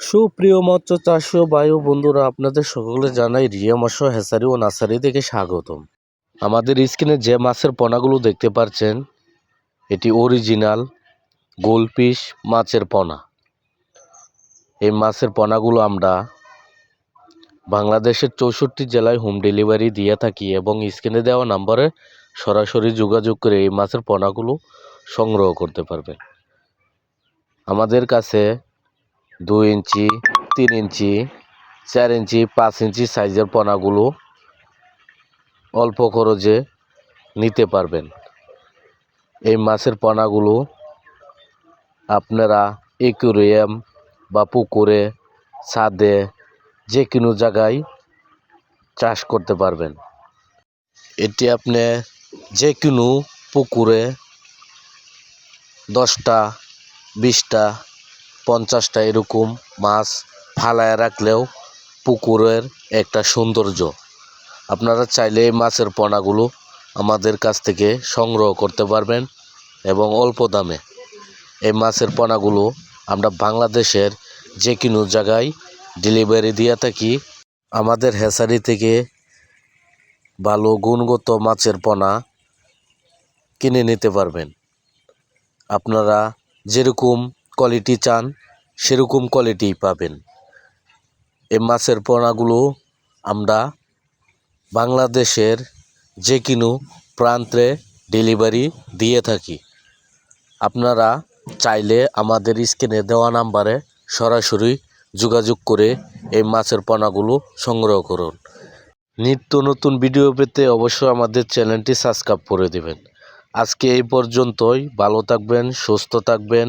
সুপ্রিয় মৎস্য চাষী ও বায়ু বন্ধুরা, আপনাদের সকলে জানাই রিয়া মৎস্য হেসারি ও নার্সারি থেকে স্বাগতম। আমাদের স্ক্রিনে যে মাছের পোনাগুলো দেখতে পাচ্ছেন, এটি অরিজিনাল গোলপিস মাছের পোনা। এই মাছের পোনাগুলো আমরা বাংলাদেশের চৌষট্টি জেলায় হোম ডেলিভারি দিয়ে থাকি এবং স্ক্রিনে দেওয়া নম্বরে সরাসরি যোগাযোগ করে এই মাছের পোনাগুলো সংগ্রহ করতে পারবেন। আমাদের কাছে দুই ইঞ্চি, তিন ইঞ্চি, চার ইঞ্চি, পাঁচ ইঞ্চি সাইজের পোনাগুলো অল্প খরচে নিতে পারবেন। এই মাছের পোনাগুলো আপনারা একুরিয়াম বা পুকুরে, ছাদে, যে কোনো জায়গায় চাষ করতে পারবেন। এটি আপনি যে কোনো পুকুরে দশটা, বিশটা পঞ্চাশটা এরকম মাছ ফালায় রাখলেও পুকুরের একটা সৌন্দর্য। আপনারা চাইলে এই মাছের পোনাগুলো আমাদের কাছ থেকে সংগ্রহ করতে পারবেন এবং অল্প দামে। এই মাছের পোনাগুলো আমরা বাংলাদেশের যে কোনো জায়গায় ডেলিভারি দিয়ে থাকি। আমাদের হেসারি থেকে ভালো গুণগত মাছের পোনা কিনে নিতে পারবেন। আপনারা যেরকম কোয়ালিটি চান, সেরকম কোয়ালিটি পাবেন। এই মাছের পোনাগুলো আমরা বাংলাদেশের যে কোনো প্রান্তে ডেলিভারি দিয়ে থাকি। আপনারা চাইলে আমাদের স্ক্রিনে দেওয়া নাম্বারে সরাসরি যোগাযোগ করে এই মাছের পোনাগুলো সংগ্রহ করুন। নিত্য নতুন ভিডিও পেতে অবশ্যই আমাদের চ্যানেলটি সাবস্ক্রাইব করে দেবেন। আজকে এই পর্যন্তই। ভালো থাকবেন, সুস্থ থাকবেন।